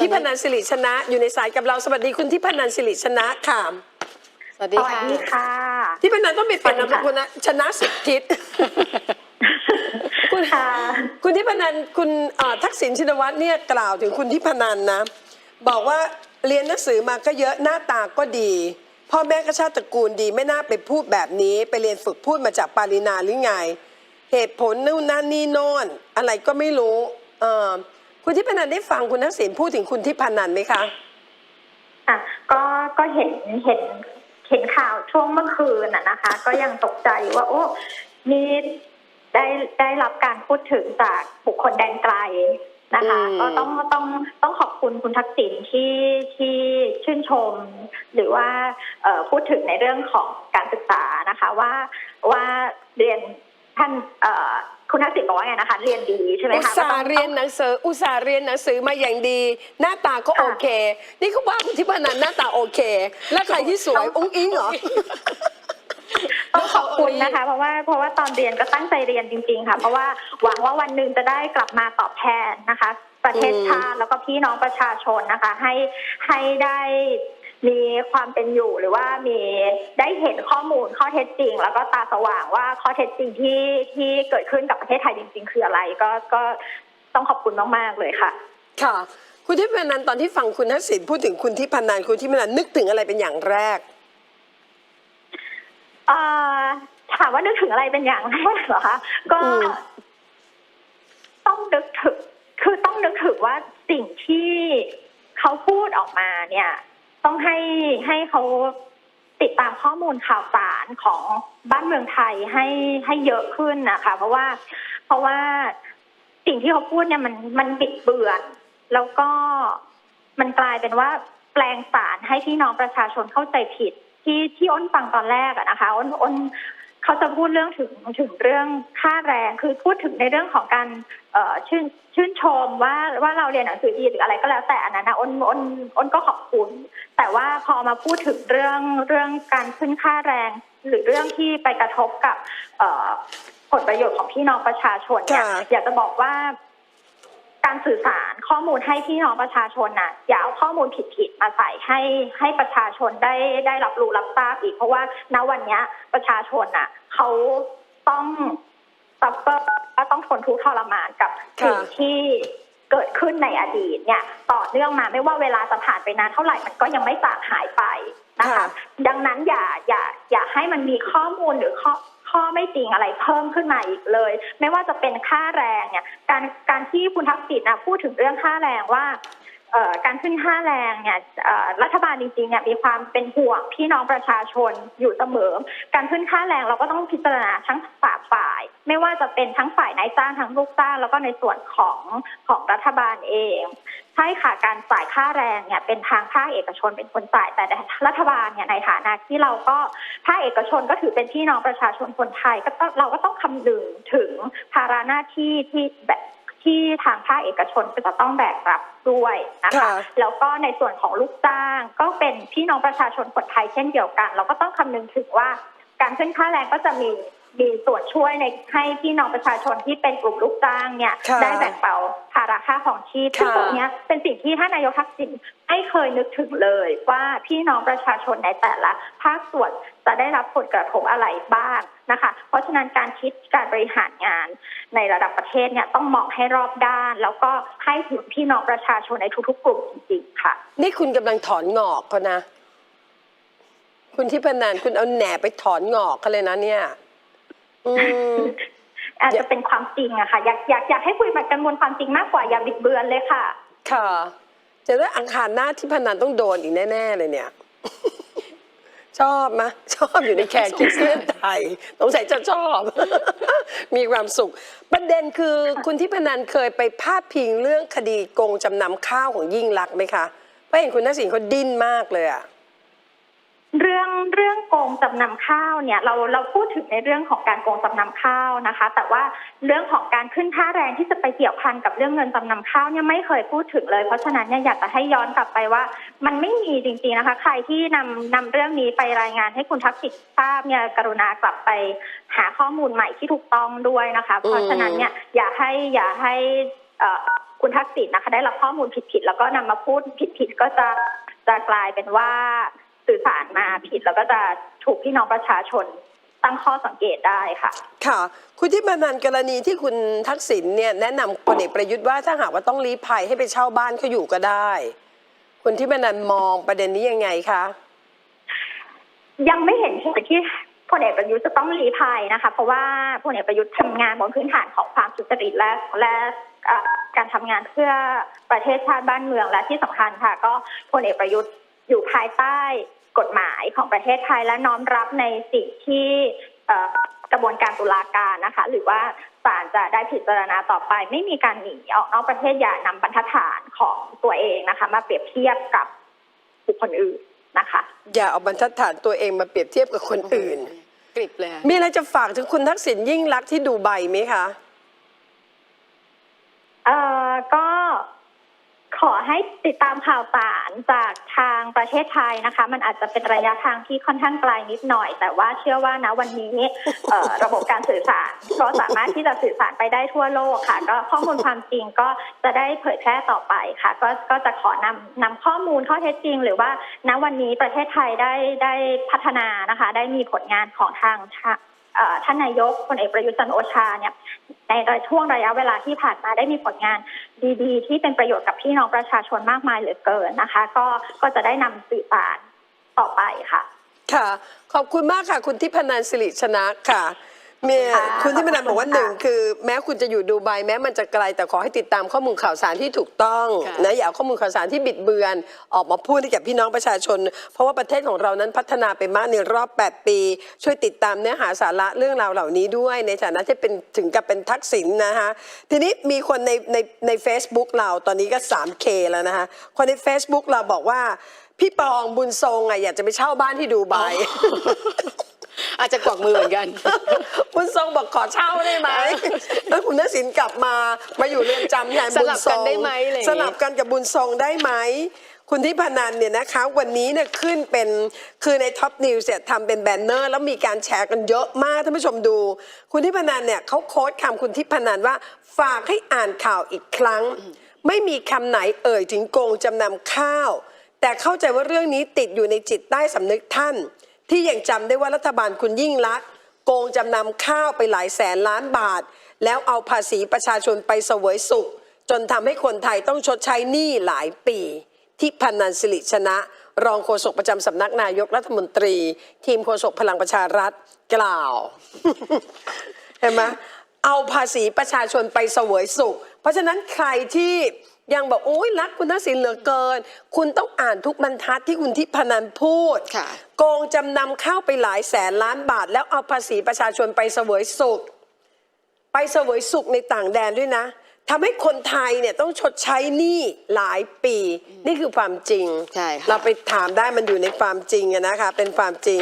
ทิพนันสิริชนะ อยู่ในสายกับเราสวัสดีคุณทิพนันสิริชนะค่ะสวัสสดีวัสค่ะ ดีค่ะทิพนันต้องไปเปลี่ยนสวันามสดีสค่ะกุลนะชนะสิบทิศคุณค่ะ คุณทิพนันคุณเอ่อทักษิณชินวัตรเนี่ยกล่าวถึงคุณทิพนันนะ บอกว่าเรียนหนังสือมาก็เยอะหน้าตาก็ดี พ่อแม่ก็ชาติตระกูลดีไม่น่าไปพูดแบบนี้ ไปเรียนฝึกพูดมาจากปารินาหรือไง เหตุผลนู่นนั่นนี่โน่นอะไรก็ไม่รู้เออ คุณทิพนันได้ฟังคุณทักษิณพูดถึงคุณทิพนันไหมคะอะก็ก็เห็นเห็นเห็นข่าวช่วงเมื่อคืนน่ะนะคะ ก็ยังตกใจว่า โอ้นี่ได้ได้รับการพูดถึงจากบุคคลแดนไกลนะคะอืมก็ต้องต้องต้องขอบคุณคุณทักษิณที่ที่ชื่นชม หรือว่าเอ่อพูดถึงในเรื่องของการศึกษานะคะ ว่าว่าเรียนท่านเอ่อ คุณทักษิณบอกว่าไงนะคะ เรียนดีใช่ไหมอุตคะส่าก็ต้อห์งเรียนหนังสือ อุตส่าห์เรียนหนังสือมาอย่างดี หน้าตาก็โอเค นี่เขาว่าคุณทิพนันหน้าตาโอเค และใครที่สวยอุ้งอิงเหรอ ต้องขอบคุณนะคะ เพราะว่าเพราะว่าตอนเรียนก็ตั้งใจเรียนจริง ๆ ค่ะ เพราะว่าหวังว่าวันหนึ่งจะได้กลับมาตอบแทนนะคะ ประเทศอืมชาติแล้วก็พี่น้องประชาชนนะคะ ให้ให้ได้ มีความเป็นอยู่หรือว่ามีได้เห็นข้อมูลข้อเท็จจริง แล้วก็ตาสว่างว่าข้อเท็จจริงที่ที่เกิดขึ้นกับประเทศไทยจริง ๆ คืออะไรก็ก็ต้องขอบคุณมาก ๆ เลยค่ะ ค่ะ คุณทิพนันตอนที่ฟังคุณทักษิณพูดถึงคุณทิพนันคุณทิพนันนึกถึงอะไรเป็นอย่างแรกเอ่อถามว่านึกถึงอะไรเป็นอย่างแรกเหรอคะก็อืมต้องนึกถึงคือต้องนึกถึงว่าสิ่งที่เขาพูดออกมาเนี่ย ต้องให้ให้เขาติดตามข้อมูลข่าวสารของบ้านเมืองไทยให้ให้เยอะขึ้นนะคะ เพราะว่าเพราะว่าสิ่งที่เขาพูดเนี่ยมันมันบิดเบือน แล้วก็มันกลายเป็นว่าแปลงสารให้พี่น้องประชาชนเข้าใจผิดที่ที่อ้นฟังตอนแรกอะนะคะ อ้นอ้น เขาจะพูดเรื่องถึงถึงเรื่องค่าแรงคือพูดถึงในเรื่องของการเอ่อชื่นชื่นชมว่าว่าเราเรียนหนังสือดีหรืออะไรก็แล้วแต่อันนั้นนะอ้นอ้นอ้นก็ขอบคุณ แต่ว่าพอมาพูดถึงเรื่องเรื่องการขึ้นค่าแรง หรือเรื่องที่ไปกระทบกับเอ่อผลประโยชน์ของพี่น้องประชาชนเนี่ยค่ะอยากจะบอกว่า การสื่อสารข้อมูลให้พี่น้องประชาชนน่ะอย่าเอาข้อมูลผิดๆมาใส่ให้ให้ประชาชนได้ได้รับรู้รับทราบอีก เพราะว่าณวันเนี้ยประชาชนน่ะเขาต้องซัฟเฟอร์ต้องทนทุกข์ทรมานกับค่ะสิ่งที่เกิดขึ้นในอดีตเนี่ย ต่อเนื่องมาไม่ว่าเวลาจะผ่านไปนานเท่าไหร่มันก็ยังไม่จางหายไปนะคะค่ะดังนั้นอย่าอย่าอย่าให้มันมีข้อมูลหรือข้อข้อไม่ จริงอะไรเพิ่มขึ้นมาอีกเลย ไม่ว่าจะเป็นค่าแรงเนี่ยการการที่คุณทักษิณนะพูดถึงเรื่องค่าแรงว่าการขึ้นค่าแรงเนี่ยรัฐบาลจริงๆเนี่ยมีความเป็นห่วงพี่น้องประชาชนอยู่เสมอ การขึ้นค่าแรงเราก็ต้องพิจารณาทั้งสามฝ่าย ไม่ว่าจะเป็นทั้งฝ่ายนายจ้างทั้งลูกจ้างแล้วก็ในส่วนของของรัฐบาลเอง ใช่ค่ะการจ่ายค่าแรงเนี่ยเป็นทางภาคเอกชนเป็นคนจ่ายแต่รัฐบาลเนี่ยในฐานะที่เราก็ภาคเอกชนก็ถือเป็นพี่น้องประชาชนคนไทยก็ต้องเราก็ต้องคำนึงถึงภาระหน้าที่ที่แบบที่ทางภาคเอกชนก็จะต้องแบกรับด้วยนะคะค่ะแล้วก็ในส่วนของลูกจ้างก็เป็นพี่น้องประชาชนคนไทยเช่นเดียวกัน เราก็ต้องคำนึงถึงว่าการขึ้นค่าแรงก็จะมีมีส่วนช่วยในให้พี่น้องประชาชนที่เป็นกลุ่มลูกจ้างเนี่ยค่ะได้แบ่งเบาภา ระค่าของชีพซึ่งค่ะตรงเนี้ยเป็นสิ่งที่ท่านนายกทักษิณไม่เคยนึกถึงเลยว่าพี่น้องประชาชนในแต่ละ ภาคส่วนจะได้รับผลกระทบอะไรบ้างนะคะ เพราะฉะนั้นการคิดการบริหารงานในระดับประเทศเนี่ยต้องมองให้รอบด้าน แล้วก็ให้ถึงพี่น้องประชาชนในทุกๆกลุ่มจริงๆค่ะ นี่คุณกำลังถอนงอกเขานะ คุณทิพนันคุณเอาแหนไปถอนงอกเขาเลยนะเนี่ย อืม อาจจะเป็นความจริงอะค่ะ อยากอยากอยากให้คุยแบบกันบนความจริงมากกว่าอย่าบิดเบือนเลยค่ะ ค่ะ จะได้อังคารหน้าที่พนันต้องโดนอีกแน่ ๆ เลยเนี่ย ชอบมะชอบอยู่ในแขกคิดเส้นไทยสงสัยจะชอบ มีความสุข ประเด็นคือคุณที่พนันเคยไปพาดพิงเรื่องคดีโกงจำนำข้าวของยิ่งลักษณ์ไหมคะเพราะเห็นคุณทักษิณเขาดิ้นมากเลยอะ เรื่องเรื่องโกงจำนำข้าวเนี่ยเราเราพูดถึงในเรื่องของการโกงจำนำข้าวนะคะ แต่ว่าเรื่องของการขึ้นค่าแรงที่จะไปเกี่ยวพันกับเรื่องเงินจำนำข้าวเนี่ยไม่เคยพูดถึงเลย เพราะฉะนั้นเนี่ยอยากจะให้ย้อนกลับไปว่า มันไม่มีจริงๆนะคะ ใครที่นำนำเรื่องนี้ไปรายงานให้คุณทักษิณทราบเนี่ยกรุณากลับไปหาข้อมูลใหม่ที่ถูกต้องด้วยนะคะ เพราะฉะนั้นเนี่ยอย่าให้อย่าให้เอ่อคุณทักษิณนะคะ ได้รับข้อมูลผิดๆแล้วก็นำมาพูดผิดๆก็จะจะกลายเป็นว่า สื่อสารมาผิดแล้วก็จะถูกพี่น้องประชาชนตั้งข้อสังเกตได้ค่ะ ค่ะ คุณที่มานันกรณีที่คุณทักษิณเนี่ยแนะนำพลเอกประยุทธ์ว่าถ้าหากว่าต้องรีภัยให้ไปเช่าบ้านเขาอยู่ก็ได้ คุณที่มานันมองประเด็นนี้ยังไงคะยังไม่เห็นเหตุที่พลเอกประยุทธ์จะต้องรีภัยนะคะ เพราะว่าพลเอกประยุทธ์ทำงานบนพื้นฐานของความสุจริตและและเอ่อการทำงานเพื่อประเทศชาติบ้านเมืองและที่สำคัญค่ะ ก็พลเอกประยุทธ์อยู่ภายใต้ กฎหมายของประเทศไทยและน้อมรับในสิ่งที่เอ่อกระบวนการตุลาการนะคะ หรือว่าศาลจะได้พิจารณาต่อไป ไม่มีการหนีออกนอกประเทศอย่านำบรรทัดฐานของตัวเองนะคะ มาเปรียบเทียบกับบุคคลอื่นนะคะ อย่าเอาบรรทัดฐานตัวเองมาเปรียบเทียบกับคนอื่นกริบเลยค่ะมีอะไรจะฝากถึงคุณทักษิณยิ่งรักษณ์ที่ดูไบไหมคะเอ่อก็ ขอให้ติดตามข่าวสารจากทางประเทศไทยนะคะ มันอาจจะเป็นระยะทางที่ค่อนข้างไกลนิดหน่อย แต่ว่าเชื่อว่านะวันนี้ระบบการสื่อสารก็สามารถที่จะสื่อสารไปได้ทั่วโลกค่ะ ก็ข้อมูลความจริงก็จะได้เผยแพร่ต่อไปค่ะ ก็ก็จะขอนำนำข้อมูลข้อเท็จจริง หรือว่าณวันนี้ประเทศไทยได้ได้พัฒนานะคะ ได้มีผลงานของทาง ท่านนายกพลเอกประยุทธ์จันโอชาเนี่ยในช่วงระยะเวลาที่ผ่านมาได้มีผลงานดีๆ ที่เป็นประโยชน์กับพี่น้องประชาชนมากมายเหลือเกินนะคะ ก็ก็จะได้นำสื่อสารต่อไปค่ะ ค่ะ ขอบคุณมากค่ะ คุณทิพนันสิริชนะค่ะ เมียค่ะคุณทิพนันบอกว่าขอบคุณค่ะหนึ่งคือ แม้คุณจะอยู่ดูไบแม้มันจะไกลแต่ขอให้ติดตามข้อมูลข่าวสารที่ถูกต้องค่ะนะอย่าเอาข้อมูลข่าวสารที่บิดเบือน ออกมาพูดให้กับพี่น้องประชาชน เพราะว่าประเทศของเรานั้นพัฒนาไปมากในรอบ 8 ปี ช่วยติดตามเนื้อหาสาระเรื่องราวเหล่านี้ด้วยในฐานะที่เป็นถึงกับเป็นทักษิณนะคะทีนี้มีคนในในใน Facebook เราตอนนี้ก็ 3K แล้วนะคะคนใน Facebook เราบอกว่าพี่ปองบุญทรงอะอยากจะไปเช่าบ้านที่ดูไบ อาจจะกวักมือเหมือนกันบุญทรงบอกขอเช่าได้ไหมแล้วคุณทักษิณกลับมามาอยู่เรือนจำแทนบุญทรงสลับกันได้ไหมอะไรอย่างงี้ สลับกันกับบุญทรงได้ไหม คุณที่พนันเนี่ยนะคะวันนี้เนี่ยขึ้นเป็นคือในท็อปนิวส์เนี่ยทำเป็นแบนเนอร์แล้วมีการแชร์กันเยอะมากท่านผู้ชมดู คุณที่พนันเนี่ยเขาโค้ดคำคุณที่พนันว่าฝากให้อ่านข่าวอีกครั้ง ไม่มีคำไหนเอ่ยถึงโกงจำนำข้าว แต่เข้าใจว่าเรื่องนี้ติดอยู่ในจิตใต้สำนึกท่าน ที่ยังจำได้ว่ารัฐบาลคุณยิ่งลักษณ์โกงจำนำข้าวไปหลายแสนล้านบาท แล้วเอาภาษีประชาชนไปเสวยสุข จนทำให้คนไทยต้องชดใช้หนี้หลายปี ที่พันนันสิริชนะ รองโฆษกประจำสำนักนายกรัฐมนตรี ทีมโฆษกพลังประชารัฐกล่าว เห็นไหมเอาภาษีประชาชนไปเสวยสุข เพราะฉะนั้นใครที่ ยังบอกโอ้ยรักคุณทักษิณเหลือเกิน คุณต้องอ่านทุกบรรทัดที่คุณทิพนันพูดค่ะโกงจำนำข้าวไปหลายแสนล้านบาท แล้วเอาภาษีประชาชนไปเสวยสุข ไปเสวยสุขในต่างแดนด้วยนะทำให้คนไทยเนี่ยต้องชดใช้หนี้หลายปี นี่คือความจริงใช่ค่ะเราไปถามได้มันอยู่ในความจริงอะนะคะเป็นความจริง